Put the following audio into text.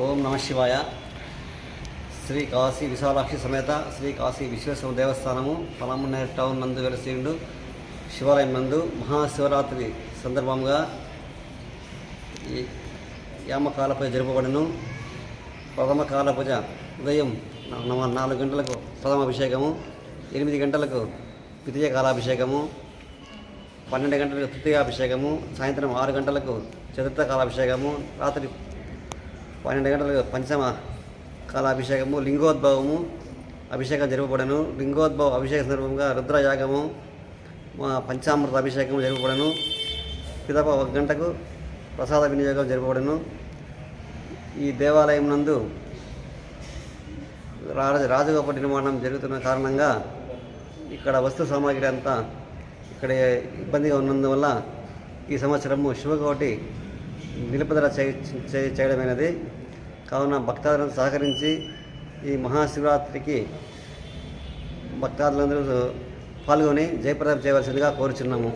ఓం నమ శివాయ. శ్రీ కాశీ విశాలాక్షి సమేత శ్రీ కాశీ విశ్వేశ్వర దేవస్థానము పలమనేర్ టౌన్ నందు వెలసిండు శివాలయం నందు మహాశివరాత్రి సందర్భంగా ఈ యామకాల పూజ జరపబడను ప్రథమ కాల పూజ ఉదయం నాలుగు గంటలకు ప్రథమ అభిషేకము ఎనిమిది గంటలకు ద్వితీయ కాలాభిషేకము పన్నెండు గంటలకు తృతీయాభిషేకము సాయంత్రం ఆరు గంటలకు చతుర్థ కాలాభిషేకము రాత్రి పన్నెండు గంటలకు పంచమ కాలాభిషేకము లింగోద్భవము అభిషేకం జరపబడను లింగోద్భవ అభిషేక సందర్భంగా రుద్రయాగము మా పంచామృత అభిషేకం జరపబడను పిదప ఒక గంటకు ప్రసాద వినియోగం జరపబడను ఈ దేవాలయం నందు రాజ రాజగోప నిర్మాణం జరుగుతున్న కారణంగా ఇక్కడ వస్తు సామాగ్రి అంతా ఇక్కడ ఇబ్బందిగా ఉన్నందువల్ల ఈ సంవత్సరము శివకోటి నిలుపుదల చేయ చేయడమైనది. కావున భక్తాదులను సహకరించి ఈ మహాశివరాత్రికి భక్తాదులందరూ పాల్గొని జయప్రదం చేయవలసిందిగా కోరుచున్నాము.